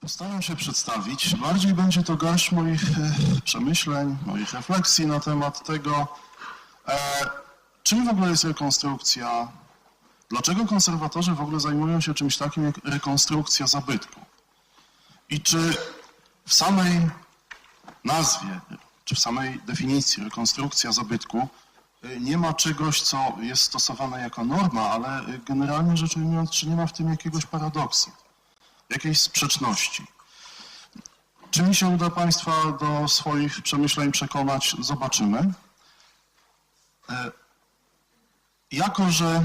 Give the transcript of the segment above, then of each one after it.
Postaram się przedstawić. Bardziej będzie to garść moich e, przemyśleń, moich refleksji na temat tego, e, czym w ogóle jest rekonstrukcja, dlaczego konserwatorzy w ogóle zajmują się czymś takim jak rekonstrukcja zabytku. I czy w samej nazwie, czy w samej definicji rekonstrukcja zabytku e, nie ma czegoś, co jest stosowane jako norma, ale generalnie rzecz ujmując, czy nie ma w tym jakiegoś paradoksu jakiejś sprzeczności. Czy mi się uda Państwa do swoich przemyśleń przekonać, zobaczymy. E, Jako, że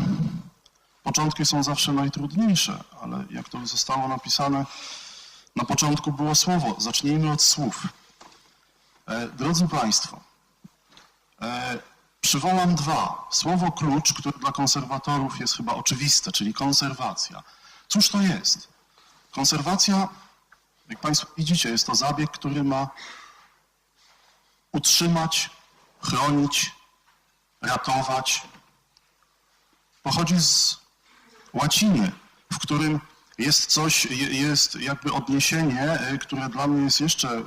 początki są zawsze najtrudniejsze, ale jak to zostało napisane, na początku było słowo. Zacznijmy od słów. E, Drodzy Państwo, e, przywołam dwa. Słowo klucz, które dla konserwatorów jest chyba oczywiste, czyli konserwacja. Cóż to jest? Konserwacja, jak Państwo widzicie, jest to zabieg, który ma utrzymać, chronić, ratować. Pochodzi z łaciny, w którym jest coś, je- jest jakby odniesienie, y, które dla mnie jest jeszcze y,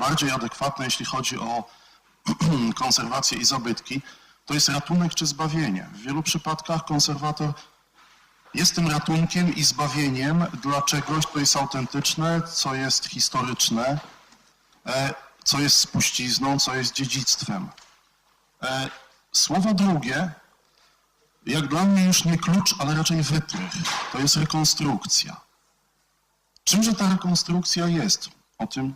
bardziej adekwatne, jeśli chodzi o konserwację i zabytki. To jest ratunek czy zbawienie. W wielu przypadkach konserwator jest tym ratunkiem i zbawieniem dla czegoś, co jest autentyczne, co jest historyczne, e, co jest spuścizną, co jest dziedzictwem. E, Słowo drugie, jak dla mnie już nie klucz, ale raczej wytrych, to jest rekonstrukcja. Czymże ta rekonstrukcja jest? O tym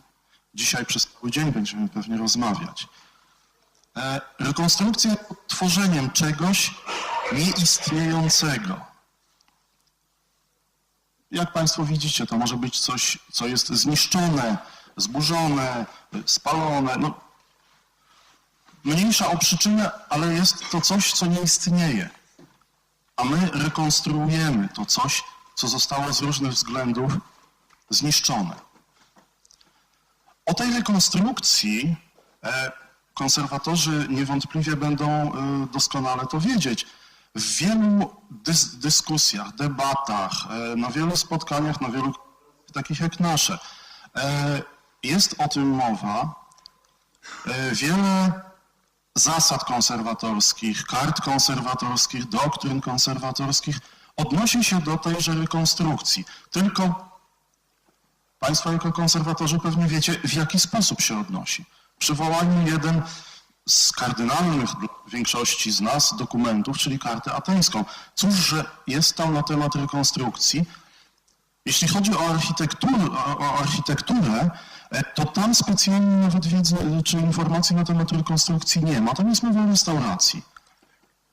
dzisiaj przez cały dzień będziemy pewnie rozmawiać. E, Rekonstrukcja jest tworzeniem czegoś nieistniejącego. Jak Państwo widzicie, to może być coś, co jest zniszczone, zburzone, spalone. No, mniejsza o przyczynę, ale jest to coś, co nie istnieje. A my rekonstruujemy to coś, co zostało z różnych względów zniszczone. O tej rekonstrukcji e, konserwatorzy niewątpliwie będą e, doskonale to wiedzieć. W wielu dys dyskusjach, debatach, e, na wielu spotkaniach, na wielu takich jak nasze, e, jest o tym mowa. E, Wiele zasad konserwatorskich, kart konserwatorskich, doktryn konserwatorskich odnosi się do tejże rekonstrukcji. Tylko Państwo jako konserwatorzy pewnie wiecie, w jaki sposób się odnosi. Przywołajmy jeden z kardynalnych większości z nas dokumentów, czyli kartę ateńską. Cóż, że jest tam na temat rekonstrukcji. Jeśli chodzi o architekturę, o architekturę e, to tam specjalnie nawet wiedzy e, czy informacji na temat rekonstrukcji nie ma. Tam jest mowa o restauracji.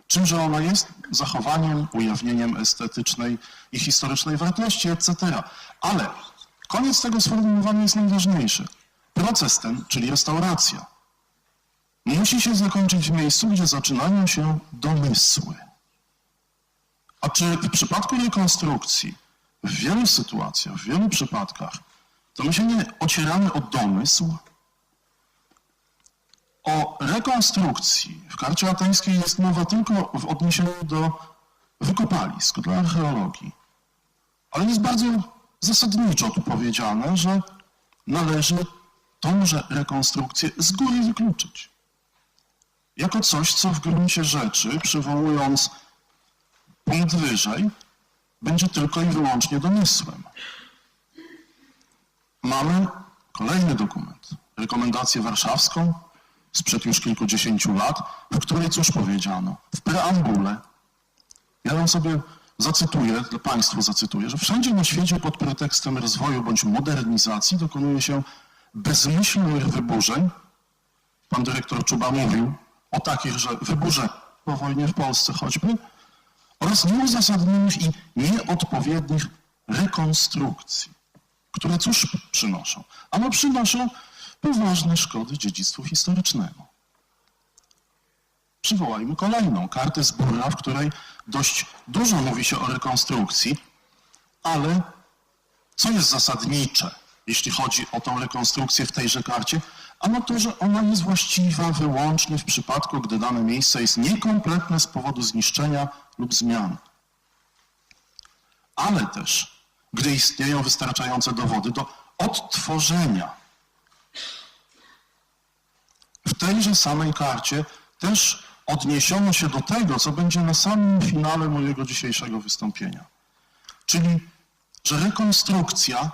Czymże ona jest? Zachowaniem, ujawnieniem estetycznej i historycznej wartości, etc. Ale koniec tego sformułowania jest najważniejszy. Proces ten, czyli restauracja, musi się zakończyć w miejscu, gdzie zaczynają się domysły. A czy w przypadku rekonstrukcji, w wielu sytuacjach, w wielu przypadkach, to my się nie ocieramy o domysł? O rekonstrukcji w karcie ateńskiej jest mowa tylko w odniesieniu do wykopalisk, do archeologii. Ale jest bardzo zasadniczo tu powiedziane, że należy tąże rekonstrukcję z góry wykluczyć. Jako coś, co w gruncie rzeczy, przywołując punkt wyżej, będzie tylko i wyłącznie domysłem. Mamy kolejny dokument, rekomendację warszawską sprzed już kilkudziesięciu lat, w której cóż powiedziano? W preambule. Ja ją sobie zacytuję, dla Państwu zacytuję, że wszędzie na świecie pod pretekstem rozwoju bądź modernizacji dokonuje się bezmyślnych wyburzeń. Pan dyrektor Czuba mówił o takich, że wyburze po wojnie w Polsce choćby, oraz nieuzasadnionych i nieodpowiednich rekonstrukcji, które cóż przynoszą? Ano przynoszą poważne szkody dziedzictwu historycznemu. Przywołajmy kolejną kartę z Burra, w której dość dużo mówi się o rekonstrukcji, ale co jest zasadnicze, jeśli chodzi o tą rekonstrukcję w tejże karcie? Ano to, że ona jest właściwa wyłącznie w przypadku, gdy dane miejsce jest niekompletne z powodu zniszczenia lub zmian. Ale też gdy istnieją wystarczające dowody do odtworzenia. W tejże samej karcie też odniesiono się do tego, co będzie na samym finale mojego dzisiejszego wystąpienia. Czyli, że rekonstrukcja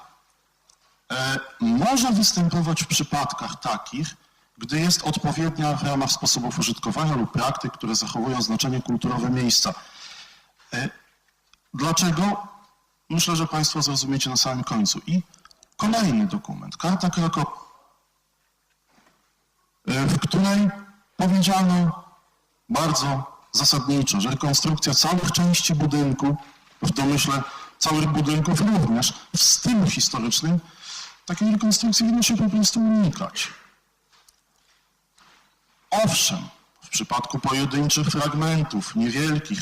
może występować w przypadkach takich, gdy jest odpowiednia w ramach sposobów użytkowania lub praktyk, które zachowują znaczenie kulturowe miejsca. E, Dlaczego? Myślę, że Państwo zrozumiecie na samym końcu. I kolejny dokument, Karta Krakow, e, w której powiedziano bardzo zasadniczo, że rekonstrukcja całych części budynku, w domyśle całych budynków również, w stylu historycznym, takiej rekonstrukcji winno się po prostu unikać. Owszem, w przypadku pojedynczych fragmentów, niewielkich,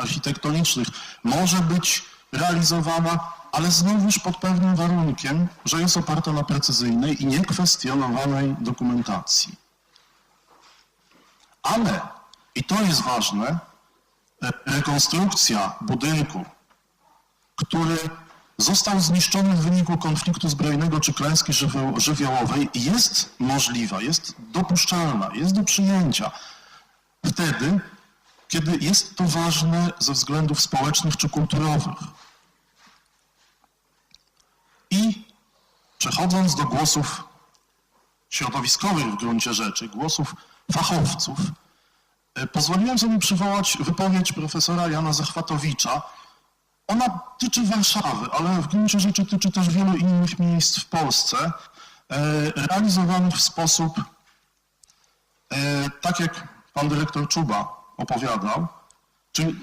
architektonicznych, może być realizowana, ale znowuż pod pewnym warunkiem, że jest oparta na precyzyjnej i niekwestionowanej dokumentacji. Ale, i to jest ważne, e, rekonstrukcja budynku, który został zniszczony w wyniku konfliktu zbrojnego czy klęski żywio- żywiołowej, jest możliwa, jest dopuszczalna, jest do przyjęcia wtedy, kiedy jest to ważne ze względów społecznych czy kulturowych. I przechodząc do głosów środowiskowych w gruncie rzeczy, głosów fachowców, e, pozwoliłem sobie przywołać wypowiedź profesora Jana Zachwatowicza. Ona tyczy Warszawy, ale w gruncie rzeczy tyczy też wielu innych miejsc w Polsce, e, realizowanych w sposób, e, tak jak pan dyrektor Czuba opowiadał,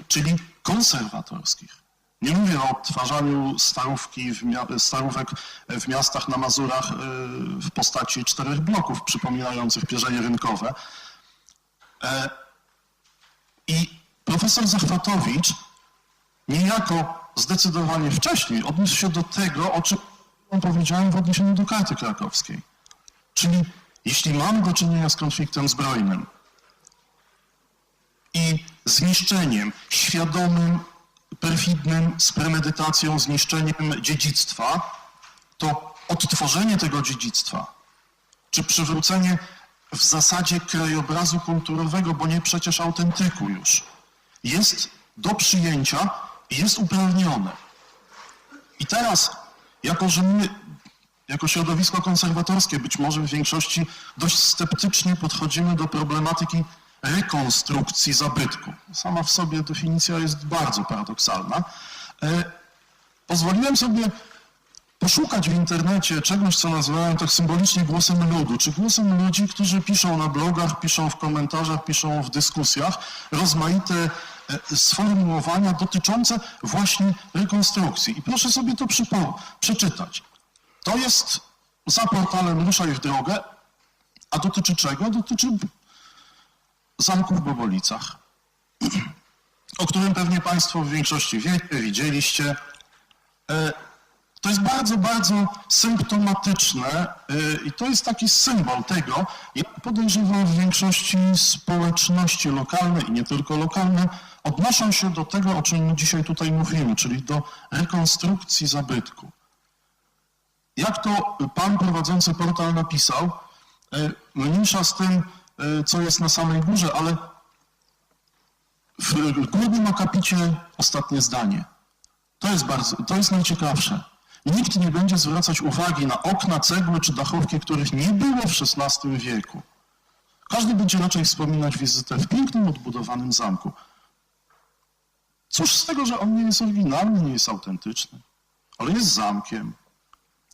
czyli, konserwatorskich. Nie mówię o odtwarzaniu starówki w starówek w miastach na Mazurach y, w postaci czterech bloków przypominających pierzenie rynkowe. E, I profesor Zachwatowicz niejako zdecydowanie wcześniej odniósł się do tego, o czym powiedziałem w odniesieniu do karty krakowskiej. Czyli jeśli mamy do czynienia z konfliktem zbrojnym, i zniszczeniem, świadomym, perfidnym, z premedytacją zniszczeniem dziedzictwa, to odtworzenie tego dziedzictwa, czy przywrócenie w zasadzie krajobrazu kulturowego, bo nie przecież autentyku już, jest do przyjęcia jest uprawnione. I teraz, jako że my, jako środowisko konserwatorskie, być może w większości dość sceptycznie podchodzimy do problematyki rekonstrukcji zabytku. Sama w sobie definicja jest bardzo paradoksalna. E, Pozwoliłem sobie poszukać w internecie czegoś, co nazywałem tak symbolicznie głosem ludu, czy głosem ludzi, którzy piszą na blogach, piszą w komentarzach, piszą w dyskusjach rozmaite sformułowania dotyczące właśnie rekonstrukcji. I proszę sobie to przeczytać. To jest za portalem Ruszaj w drogę, a dotyczy czego? Dotyczy zamku w Bobolicach, o którym pewnie Państwo w większości wiecie, widzieliście. To jest bardzo, bardzo symptomatyczne e, i to jest taki symbol tego, jak podejrzewam w większości społeczności lokalne i nie tylko lokalne odnoszą się do tego, o czym dzisiaj tutaj mówimy, czyli do rekonstrukcji zabytku. Jak to pan prowadzący portal napisał, e, mniejsza z tym, e, co jest na samej górze, ale w górnym akapicie ostatnie zdanie. To jest bardzo, to jest najciekawsze. Nikt nie będzie zwracać uwagi na okna, cegły czy dachówki, których nie było w XVI wieku. Każdy będzie raczej wspominać wizytę w pięknym, odbudowanym zamku. Cóż z tego, że on nie jest oryginalny, nie jest autentyczny, ale jest zamkiem.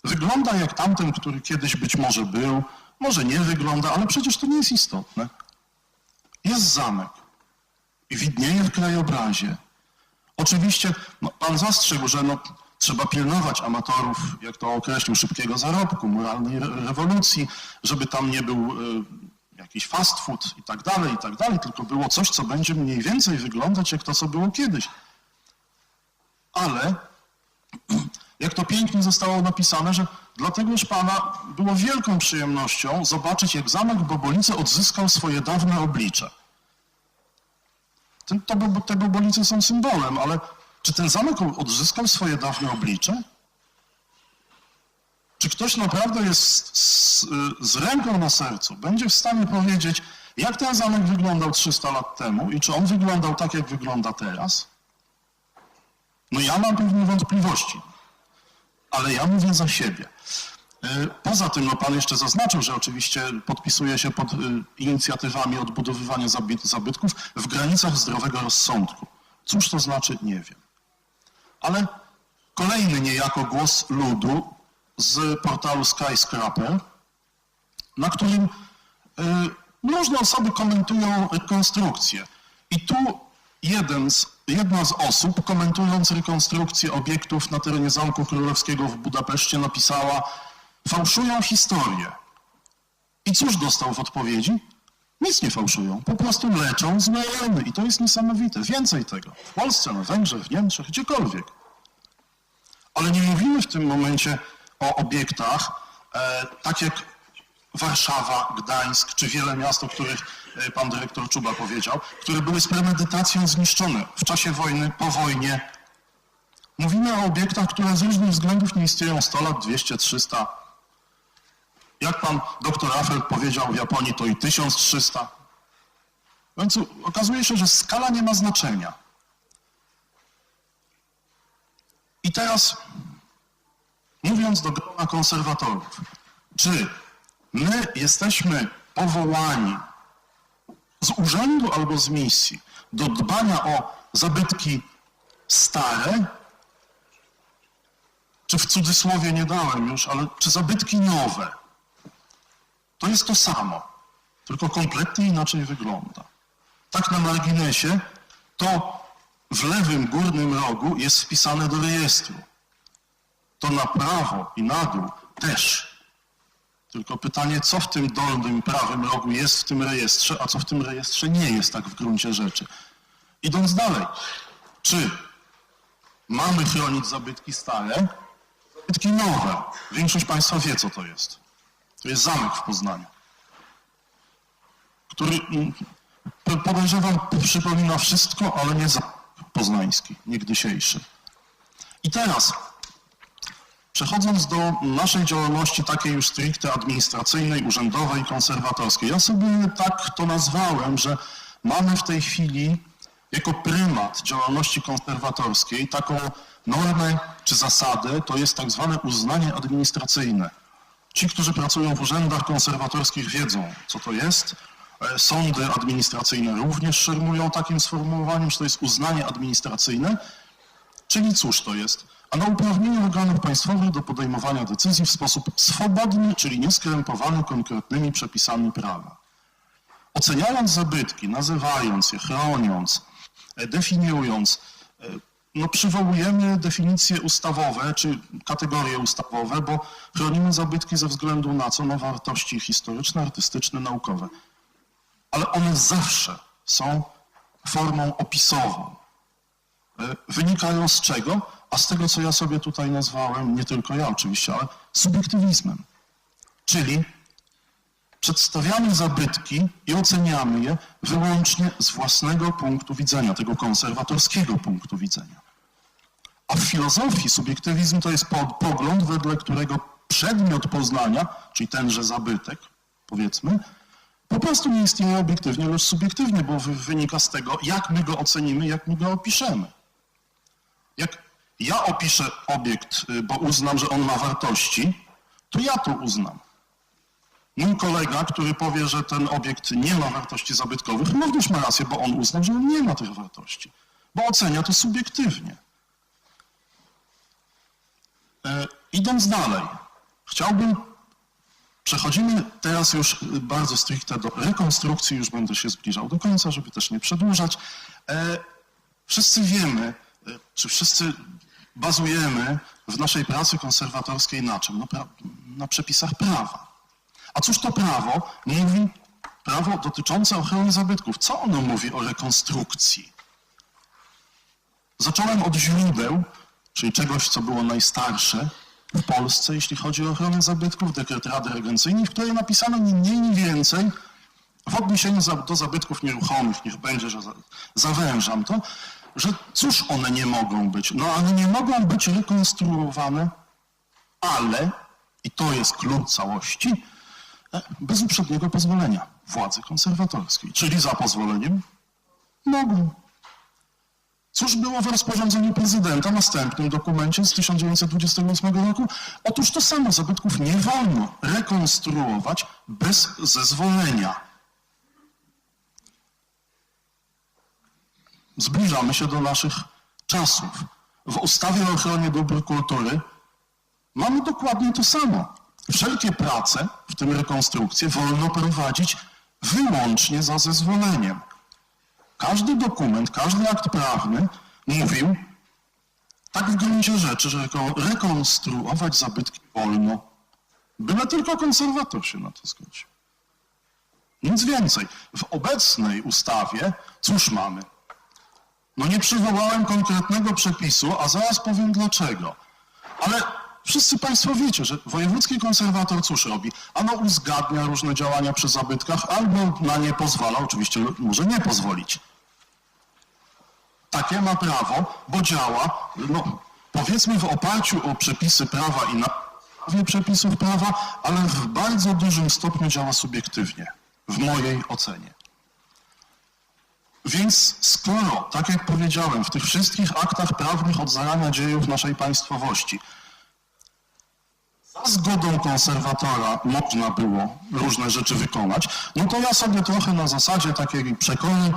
Wygląda jak tamten, który kiedyś być może był, może nie wygląda, ale przecież to nie jest istotne. Jest zamek i widnieje w krajobrazie. Oczywiście no, pan zastrzegł, że no, trzeba pilnować amatorów, jak to określił, szybkiego zarobku, moralnej re- rewolucji, żeby tam nie był y, jakiś fast food i tak dalej, i tak dalej, tylko było coś, co będzie mniej więcej wyglądać jak to, co było kiedyś. Ale jak to pięknie zostało napisane, że dlategoż Pana było wielką przyjemnością zobaczyć, jak zamek Bobolice odzyskał swoje dawne oblicze. Bo- te Bobolice są symbolem, ale czy ten zamek odzyskał swoje dawne oblicze? Czy ktoś naprawdę jest z, z, ręką na sercu, będzie w stanie powiedzieć, jak ten zamek wyglądał 300 lat temu i czy on wyglądał tak, jak wygląda teraz? No ja mam pewne wątpliwości, ale ja mówię za siebie. E, Poza tym, no pan jeszcze zaznaczył, że oczywiście podpisuje się pod y, inicjatywami odbudowywania zabyt- zabytków w granicach zdrowego rozsądku. Cóż to znaczy, nie wiem. Ale kolejny niejako głos ludu z portalu Skyscraper, na którym y, różne osoby komentują rekonstrukcję. I tu jeden z, jedna z osób, komentując rekonstrukcję obiektów na terenie Zamku Królewskiego w Budapeszcie, napisała fałszują historię. I cóż dostał w odpowiedzi? Nic nie fałszują, po prostu leczą złe rany. I to jest niesamowite. Więcej tego. W Polsce, na Węgrzech, w Niemczech, gdziekolwiek. Ale nie mówimy w tym momencie o obiektach, e, tak jak Warszawa, Gdańsk, czy wiele miast, o których e, pan dyrektor Czuba powiedział, które były z premedytacją zniszczone w czasie wojny, po wojnie. Mówimy o obiektach, które z różnych względów nie istnieją 100 lat, 200, 300. Jak pan doktor Affeld powiedział, w Japonii to i 1300. Więc okazuje się, że skala nie ma znaczenia. I teraz mówiąc do grona konserwatorów, czy my jesteśmy powołani z urzędu albo z misji do dbania o zabytki stare, czy w cudzysłowie nie dałem już, ale czy zabytki nowe? To jest to samo, tylko kompletnie inaczej wygląda. Tak na marginesie, to w lewym górnym rogu jest wpisane do rejestru. To na prawo i na dół też. Tylko pytanie, co w tym dolnym prawym rogu jest w tym rejestrze, a co w tym rejestrze nie jest tak w gruncie rzeczy. Idąc dalej, czy mamy chronić zabytki stare, zabytki nowe? Większość Państwa wie, co to jest. To jest zamek w Poznaniu, który mm, po- podejrzewam przypomina wszystko, ale nie zamek poznański, niegdysiejszy. I teraz, przechodząc do naszej działalności takiej już stricte administracyjnej, urzędowej, konserwatorskiej, ja sobie tak to nazwałem, że mamy w tej chwili jako prymat działalności konserwatorskiej taką normę czy zasadę, to jest tak zwane uznanie administracyjne. Ci, którzy pracują w urzędach konserwatorskich wiedzą, co to jest. E, Sądy administracyjne również szermują takim sformułowaniem, że to jest uznanie administracyjne. Czyli cóż to jest? A na uprawnienie organów państwowych do podejmowania decyzji w sposób swobodny, czyli nieskrępowany konkretnymi przepisami prawa. Oceniając zabytki, nazywając je, chroniąc, e, definiując, e, no przywołujemy definicje ustawowe czy kategorie ustawowe, bo chronimy zabytki ze względu na co? Na wartości historyczne, artystyczne, naukowe. Ale one zawsze są formą opisową. E, Wynikają z czego? A z tego, co ja sobie tutaj nazwałem, nie tylko ja oczywiście, ale subiektywizmem. Czyli przedstawiamy zabytki i oceniamy je wyłącznie z własnego punktu widzenia, tego konserwatorskiego punktu widzenia. A w filozofii subiektywizm to jest po- pogląd, wedle którego przedmiot poznania, czyli tenże zabytek, powiedzmy, po prostu nie istnieje obiektywnie, lecz subiektywnie, bo wy- wynika z tego, jak my go ocenimy, jak my go opiszemy. Jak ja opiszę obiekt, y, bo uznam, że on ma wartości, to ja to uznam. Mój kolega, który powie, że ten obiekt nie ma wartości zabytkowych, również ma rację, bo on uznał, że on nie ma tych wartości. Bo ocenia to subiektywnie. E, idąc dalej, chciałbym, przechodzimy teraz już y, bardzo stricte do rekonstrukcji, już będę się zbliżał do końca, żeby też nie przedłużać. E, wszyscy wiemy, e, czy wszyscy bazujemy w naszej pracy konserwatorskiej na czym? No, na przepisach prawa. A cóż to prawo mówi? Prawo dotyczące ochrony zabytków. Co ono mówi o rekonstrukcji? Zacząłem od źródeł, czyli czegoś, co było najstarsze w Polsce, jeśli chodzi o ochronę zabytków, dekret Rady Regencyjnej, w której napisano ni mniej, ni więcej w odniesieniu do zabytków nieruchomych, niech będzie, że za, zawężam to, że cóż one nie mogą być? No one nie mogą być rekonstruowane, ale i to jest klucz całości, e, bez uprzedniego pozwolenia władzy konserwatorskiej. Czyli za pozwoleniem mogą. Cóż było w rozporządzeniu prezydenta, następnym dokumencie z 1928 roku? Otóż to samo, zabytków nie wolno rekonstruować bez zezwolenia. Zbliżamy się do naszych czasów. W ustawie o ochronie dóbr kultury mamy dokładnie to samo. Wszelkie prace, w tym rekonstrukcje, wolno prowadzić wyłącznie za zezwoleniem. Każdy dokument, każdy akt prawny mówił tak w gruncie rzeczy, że reko- rekonstruować zabytki wolno. Byle tylko konserwator się na to zgodził. Nic więcej. W obecnej ustawie cóż mamy? No nie przywołałem konkretnego przepisu, a zaraz powiem dlaczego. Ale wszyscy Państwo wiecie, że wojewódzki konserwator cóż robi? Ano uzgadnia różne działania przy zabytkach albo na nie pozwala, oczywiście może nie pozwolić. Takie ma prawo, bo działa, no powiedzmy w oparciu o przepisy prawa i na podstawie przepisów prawa, ale w bardzo dużym stopniu działa subiektywnie, w mojej ocenie. Więc skoro, tak jak powiedziałem, w tych wszystkich aktach prawnych od zarania dziejów naszej państwowości za zgodą konserwatora można było różne rzeczy wykonać, no to ja sobie trochę na zasadzie takiej przekory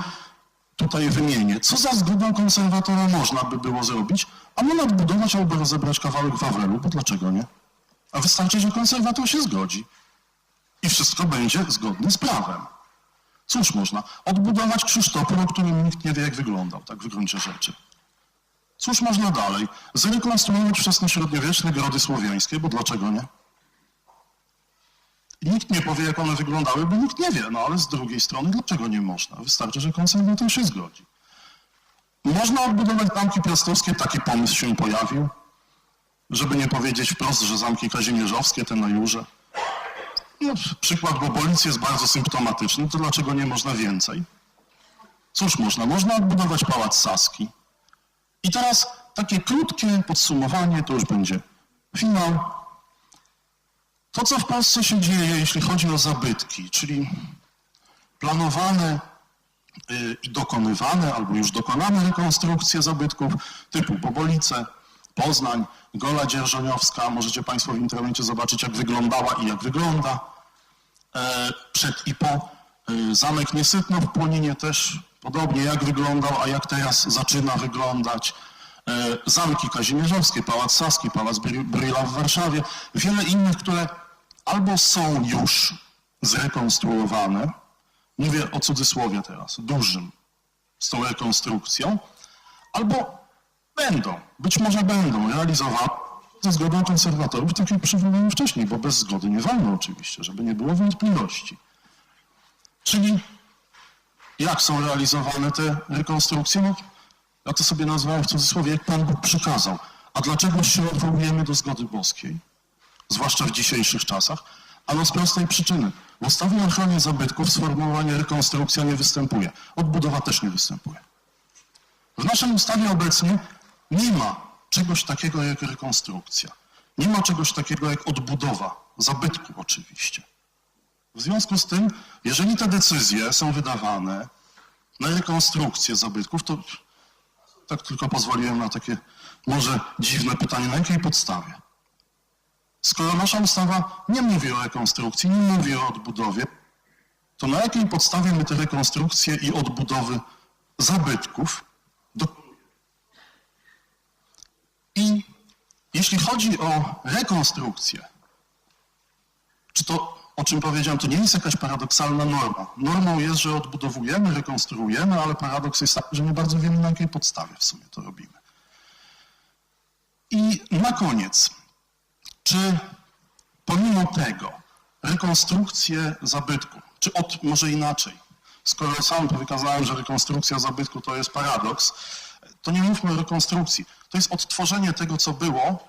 tutaj wymienię. Co za zgodą konserwatora można by było zrobić? Ano nadbudować albo rozebrać kawałek Wawelu, bo dlaczego nie? A wystarczy, że konserwator się zgodzi. I wszystko będzie zgodne z prawem. Cóż można? Odbudować Krzysztopol, o którym nikt nie wie, jak wyglądał, tak w gruncie rzeczy. Cóż można dalej? Zrekonstruować wczesnośredniowieczne grody słowiańskie, bo dlaczego nie? Nikt nie powie, jak one wyglądały, bo nikt nie wie. No ale z drugiej strony, dlaczego nie można? Wystarczy, że konserwator się zgodzi. Można odbudować zamki piastowskie, taki pomysł się pojawił, żeby nie powiedzieć wprost, że zamki kazimierzowskie, te na Jurze. No, przykład Bobolic jest bardzo symptomatyczny, to dlaczego nie można więcej? Cóż można? Można odbudować Pałac Saski. I teraz takie krótkie podsumowanie, to już będzie finał. To, co w Polsce się dzieje, jeśli chodzi o zabytki, czyli planowane y, i dokonywane, albo już dokonane rekonstrukcje zabytków typu Bobolice, Poznań, Gola Dzierżoniowska. Możecie Państwo w internecie zobaczyć, jak wyglądała i jak wygląda. E, Przed i po y, Zamek Niesytno w Płoninie też podobnie jak wyglądał, a jak teraz zaczyna wyglądać. E, Zamki Kazimierzowskie, Pałac Saski, Pałac Bry- Bryla w Warszawie. Wiele innych, które albo są już zrekonstruowane, mówię o cudzysłowie teraz, dużym, z tą rekonstrukcją, albo będą, być może będą realizowane ze zgodą konserwatorów, tak jak przywołałem wcześniej, bo bez zgody nie wolno oczywiście, żeby nie było wątpliwości. Czyli jak są realizowane te rekonstrukcje? No, ja to sobie nazwałem w cudzysłowie, jak Pan Bóg przykazał. A dlaczego się odwołujemy do zgody boskiej? Zwłaszcza w dzisiejszych czasach. Ano z prostej przyczyny. W ustawie o ochronie zabytków sformułowanie rekonstrukcja nie występuje. Odbudowa też nie występuje. W naszej ustawie obecnie nie ma czegoś takiego jak rekonstrukcja. Nie ma czegoś takiego jak odbudowa zabytku oczywiście. W związku z tym, jeżeli te decyzje są wydawane na rekonstrukcję zabytków, to tak tylko pozwoliłem na takie może dziwne pytanie, na jakiej podstawie? Skoro nasza ustawa nie mówi o rekonstrukcji, nie mówi o odbudowie, to na jakiej podstawie my te rekonstrukcje i odbudowy zabytków. I jeśli chodzi o rekonstrukcję, czy to, o czym powiedziałem, to nie jest jakaś paradoksalna norma. Normą jest, że odbudowujemy, rekonstruujemy, ale paradoks jest taki, że nie bardzo wiemy, na jakiej podstawie w sumie to robimy. I na koniec, czy pomimo tego rekonstrukcję zabytku, czy od, może inaczej, skoro sam wykazałem, że rekonstrukcja zabytku to jest paradoks, to nie mówmy o rekonstrukcji. To jest odtworzenie tego, co było,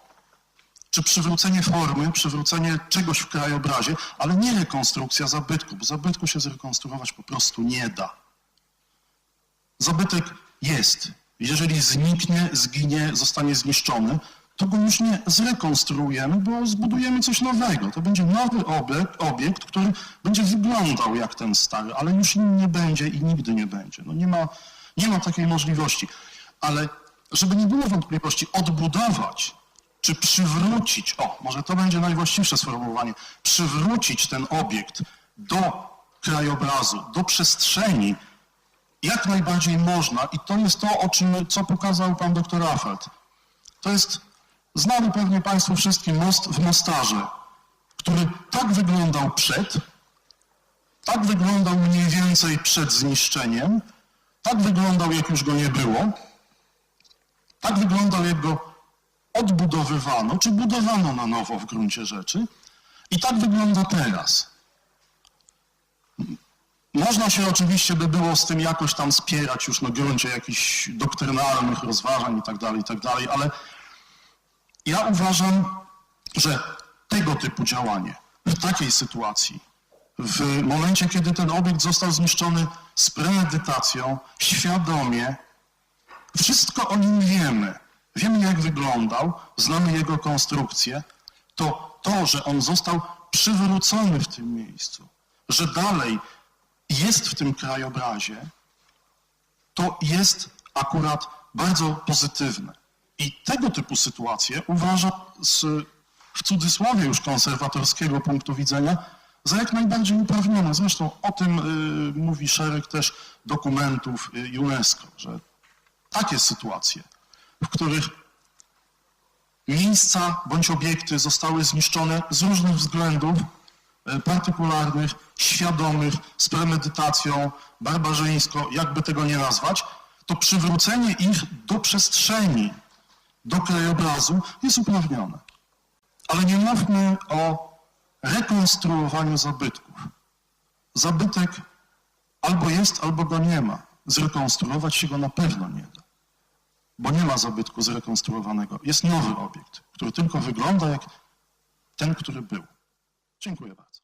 czy przywrócenie formy, przywrócenie czegoś w krajobrazie, ale nie rekonstrukcja zabytku, bo zabytku się zrekonstruować po prostu nie da. Zabytek jest. Jeżeli zniknie, zginie, zostanie zniszczony, to go już nie zrekonstruujemy, bo zbudujemy coś nowego. To będzie nowy obiekt, obiekt, który będzie wyglądał jak ten stary, ale już nim nie będzie i nigdy nie będzie. No nie ma, nie ma takiej możliwości. Ale żeby nie było wątpliwości, odbudować czy przywrócić, o, może to będzie najwłaściwsze sformułowanie, przywrócić ten obiekt do krajobrazu, do przestrzeni, jak najbardziej można i to jest to, o czym, co pokazał pan doktor Affelt. To jest znany pewnie Państwu wszystkim most w Mostarze, który tak wyglądał przed, tak wyglądał mniej więcej przed zniszczeniem, tak wyglądał jak już go nie było, tak wyglądał jak go odbudowywano, czy budowano na nowo w gruncie rzeczy i tak wygląda teraz. Można się oczywiście by było z tym jakoś tam spierać już na gruncie jakichś doktrynalnych rozważań i tak dalej, i tak dalej, ale ja uważam, że tego typu działanie w takiej sytuacji, w momencie, kiedy ten obiekt został zniszczony z premedytacją, świadomie, wszystko o nim wiemy, wiemy jak wyglądał, znamy jego konstrukcję, to to, że on został przywrócony w tym miejscu, że dalej jest w tym krajobrazie, to jest akurat bardzo pozytywne. I tego typu sytuacje uważam z, w cudzysłowie już konserwatorskiego punktu widzenia za jak najbardziej uprawnione. Zresztą o tym y, mówi szereg też dokumentów y, UNESCO, że takie sytuacje, w których miejsca bądź obiekty zostały zniszczone z różnych względów e, partykularnych, świadomych, z premedytacją, barbarzyńsko, jakby tego nie nazwać, to przywrócenie ich do przestrzeni, do krajobrazu jest uprawnione. Ale nie mówmy o rekonstruowaniu zabytków. Zabytek albo jest, albo go nie ma. Zrekonstruować się go na pewno nie da bo nie ma zabytku zrekonstruowanego. Jest nowy obiekt, który tylko wygląda jak ten, który był. Dziękuję bardzo.